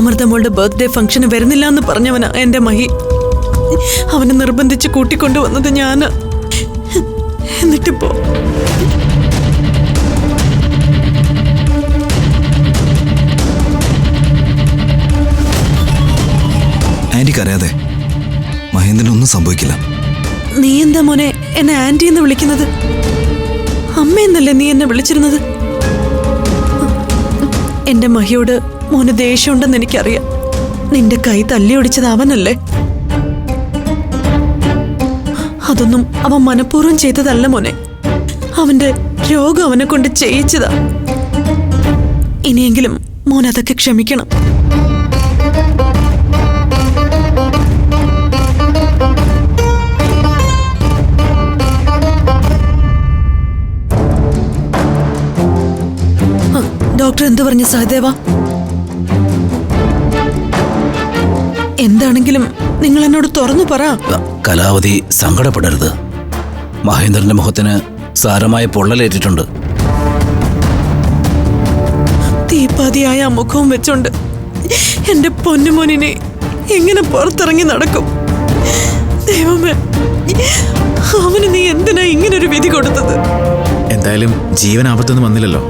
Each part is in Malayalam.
അമൃതമോളുടെ ബർത്ത്ഡേ ഫംഗ്ഷന് വരുന്നില്ല എന്ന് പറഞ്ഞവനാ എന്റെ മഹി. അവനെ നിർബന്ധിച്ച് കൂട്ടിക്കൊണ്ടുവന്നത് ഞാൻ. എന്നിട്ടിപ്പോ ആന്റിക്കറിയാതെ മഹേന്ദ്രനൊന്നും സംഭവിക്കില്ല. നീ എന്താ മോനെ എന്നെ ആന്റി എന്ന് വിളിക്കുന്നത്? അമ്മ എന്നല്ലേ നീ എന്നെ വിളിച്ചിരുന്നത്? എന്റെ മഹിയോട് മോന് ദേഷ്യമുണ്ടെന്ന് എനിക്കറിയാം. നിന്റെ കൈ തല്ലി ഒടിച്ചത് അവനല്ലേ? അതൊന്നും അവൻ മനഃപൂർവം ചെയ്തതല്ല മോനെ. അവന്റെ രോഗം അവനെ കൊണ്ട് ചെയ്യിച്ചതാ. ഇനിയെങ്കിലും മോൻ അതൊക്കെ ക്ഷമിക്കണം. ഡോക്ടർ എന്തു പറഞ്ഞു സഹദേവ? എന്താണെങ്കിലും നിങ്ങൾ എന്നോട് തുറന്നു പറ. കലാവതി സങ്കടപ്പെടരുത്. മഹേന്ദ്രന്റെ മുഖത്തിന് സാരമായ പൊള്ളലേറ്റിട്ടുണ്ട്. തീപ്പാതിയായ ആ മുഖവും വെച്ചോണ്ട് എന്റെ പൊന്നുമോനിനെ എങ്ങനെ പുറത്തിറങ്ങി നടക്കും? ദൈവമേ അവന് നീ എന്തിനാ ഇങ്ങനൊരു വിധി കൊടുത്തത്? എന്തായാലും ജീവൻ ആപത്തൊന്നും വന്നില്ലല്ലോ.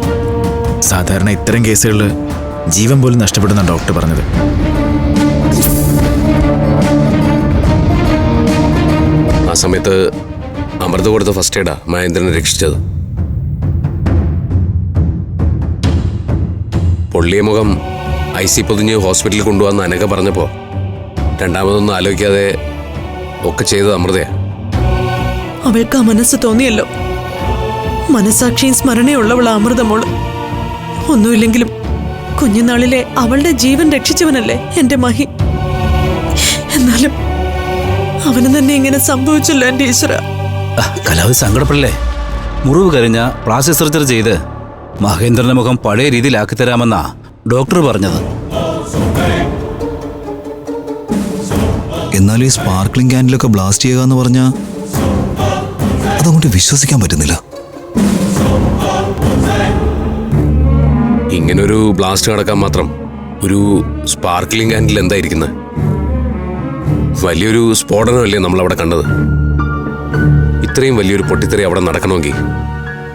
സാധാരണ ഇത്തരം കേസുകളിൽ ജീവൻ പോലും നഷ്ടപ്പെടുന്ന ഡോക്ടർ പറഞ്ഞത്. സമയത്ത് അമൃത കൊടുത്ത ഫസ്റ്റ് എയ്ഡാ മഹേന്ദ്രനെ രക്ഷിച്ചത്. പൊള്ളിയ മുഖം ഐ സി പൊതിഞ്ഞ് ഹോസ്പിറ്റലിൽ കൊണ്ടുവന്ന് അനക പറഞ്ഞപ്പോൾ രണ്ടാമതൊന്നും ആലോചിക്കാതെ ഒക്കെ ചെയ്തത് അമൃതയാ. അവൾക്ക് ആ മനസ്സ് തോന്നിയല്ലോ. മനസാക്ഷിയും സ്മരണയുള്ളവൾ അമൃതമോൾ ഒന്നുമില്ലെങ്കിലും കുഞ്ഞുനാളിലെ അവളുടെ ജീവൻ രക്ഷിച്ചവനല്ലേ എന്റെ മഹി. എന്നാലും അവന് തന്നെ ഇങ്ങനെ സംഭവിച്ചല്ലോ എന്റെ ഈശ്വര. കലാവ് സങ്കടപ്പെടില്ലേ? സങ്കടപ്പെടല്ലേ മുറിവ് കരിഞ്ഞ പ്ലാസ്റ്റിക് സർജറി ചെയ്ത് മഹേന്ദ്രന്റെ മുഖം പഴയ രീതിയിലാക്കി തരാമെന്നാ ഡോക്ടർ പറഞ്ഞത്. എന്നാൽ ഈ സ്പാർക്ലിംഗ് ക്യാൻഡിലൊക്കെ ബ്ലാസ്റ്റ് ചെയ്യുക എന്ന് പറഞ്ഞാൽ അതങ്ങോട്ട് വിശ്വസിക്കാൻ പറ്റുന്നില്ല. ഇങ്ങനൊരു ബ്ലാസ്റ്റ് നടക്കാൻ മാത്രം ഒരു സ്പാർക്ലിംഗ് ക്യാൻഡിൽ എന്തായിരിക്കുന്നത് വലിയൊരു സ്ഫോടനമല്ലേ നമ്മൾ അവിടെ കണ്ടത്? ഇത്രയും വലിയൊരു പൊട്ടിത്തെറി അവിടെ നടക്കണമെങ്കിൽ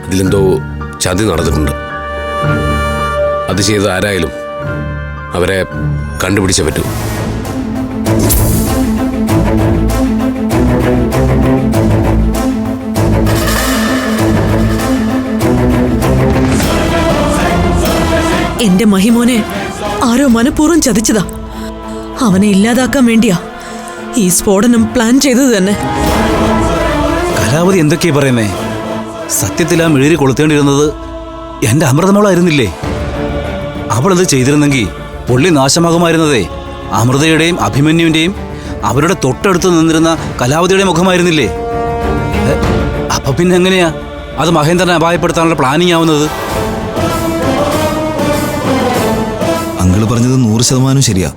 അതിലെന്തോ ചതി നടന്നിട്ടുണ്ട്. അത് ചെയ്ത് ആരായാലും അവരെ കണ്ടുപിടിച്ചേ പറ്റൂ. എന്റെ മഹിമോനെ ആരോ മനഃപൂർവം ചതിച്ചതാ. അവനെ ഇല്ലാതാക്കാൻ വേണ്ടിയാ. ഈ സ്ഫോടനം പ്ലാൻ ചെയ്തത് തന്നെ. കലാവതി എന്തൊക്കെയാ പറയുന്നേ? സത്യത്തിൽ ആ മെഴുകി കൊളുത്തേണ്ടിയിരുന്നത് എന്റെ അമൃതമോളായിരുന്നില്ലേ? അവളത് ചെയ്തിരുന്നെങ്കിൽ പുള്ളി നാശമാകുമായിരുന്നതേ. അമൃതയുടെയും അഭിമന്യുവിന്റെയും അവരുടെ തൊട്ടടുത്ത് നിന്നിരുന്ന കലാവതിയുടെ മുഖമായിരുന്നില്ലേ? അപ്പൊ പിന്നെ എങ്ങനെയാ? അത് മഹേന്ദ്രനെ അപായപ്പെടുത്താനുള്ള പ്ലാനിങ് ആവുന്നത്? അങ്കിൾ പറഞ്ഞത് നൂറ് ശതമാനം ശരിയാ.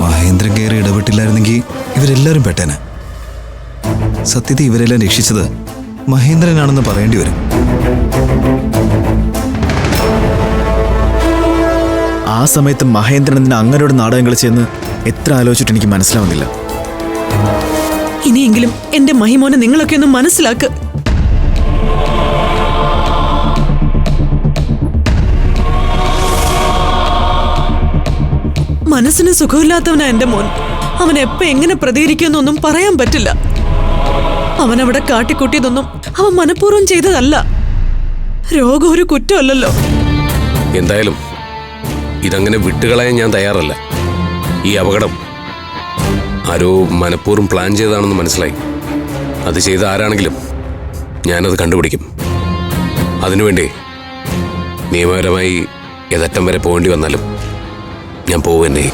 മഹേന്ദ്രൻ കയറി ഇടപെട്ടില്ലായിരുന്നെങ്കിൽ ഇവരെല്ലാവരും പെട്ടേനെ. സത്യത്തെ ഇവരെല്ലാം രക്ഷിച്ചത് മഹേന്ദ്രനാണെന്ന് പറയേണ്ടി വരും. ആ സമയത്ത് മഹേന്ദ്രൻ എന്തിനാ അങ്ങനോട് നാടകം കളിച്ചെന്ന് എത്ര ആലോചിച്ചിട്ട് എനിക്ക് മനസ്സിലാവുന്നില്ല. ഇനിയെങ്കിലും എന്റെ മഹിമോനെ നിങ്ങളൊക്കെ ഒന്ന് മനസ്സിലാക്ക്. മനസ്സിന് സുഖമില്ലാത്തവനാ എന്റെ മോൻ. അവൻ എപ്പോ എങ്ങനെ പ്രതികരിക്കുമെന്നൊന്നും പറയാൻ പറ്റില്ല. അവൻ അവിടെ കാട്ടിക്കൂട്ടിയതൊന്നും അവൻ മനഃപൂർവം ചെയ്തതല്ല. രോഗം ഒരു കുറ്റമല്ലല്ലോ. എന്തായാലും ഇതങ്ങനെ വിട്ടുകളയാൻ ഞാൻ തയ്യാറല്ല. ഈ അപകടം ആരോ മനഃപൂർവം പ്ലാൻ ചെയ്തതാണെന്ന് മനസ്സിലായി. അത് ചെയ്ത ആരാണെങ്കിലും ഞാനത് കണ്ടുപിടിക്കും. അതിനുവേണ്ടി നിയമപരമായി യഥറ്റം വരെ പോകേണ്ടി വന്നാലും ഞാൻ പോവന്നെ.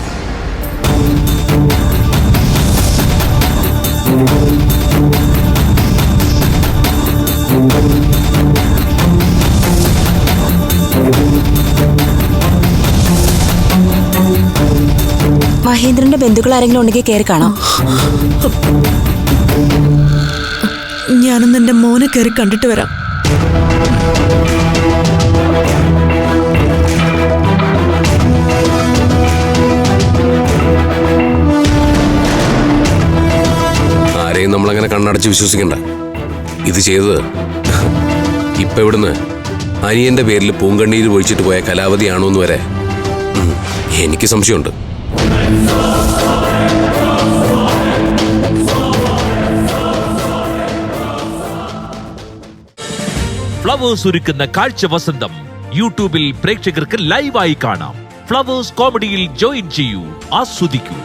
മഹേന്ദ്രന്റെ ബന്ധുക്കൾ ആരെങ്കിലും ഉണ്ടെങ്കിൽ കയറി കാണാം. ഞാനൊന്ന് എന്റെ മോനെ കയറി കണ്ടിട്ട് വരാം. വെച്ച് വിശ്വസിക്കണ്ട. ഇത് ചെയ്തത് ഇപ്പം ഇവിടുന്ന് അനിയന്റെ പേരിൽ പൂങ്കണ്ണിയിൽ ഒഴിച്ചിട്ട് പോയ കലാവതിയാണോ എന്ന് വരെ എനിക്ക് സംശയമുണ്ട്. ഫ്ലവേഴ്സ് ഒരുക്കുന്ന കാഴ്ച വസന്തം യൂട്യൂബിൽ പ്രേക്ഷകർക്ക് ലൈവായി കാണാം. ഫ്ലവേഴ്സ് കോമഡിയിൽ ജോയിൻ ചെയ്യൂ ആസ്വദിക്കൂ.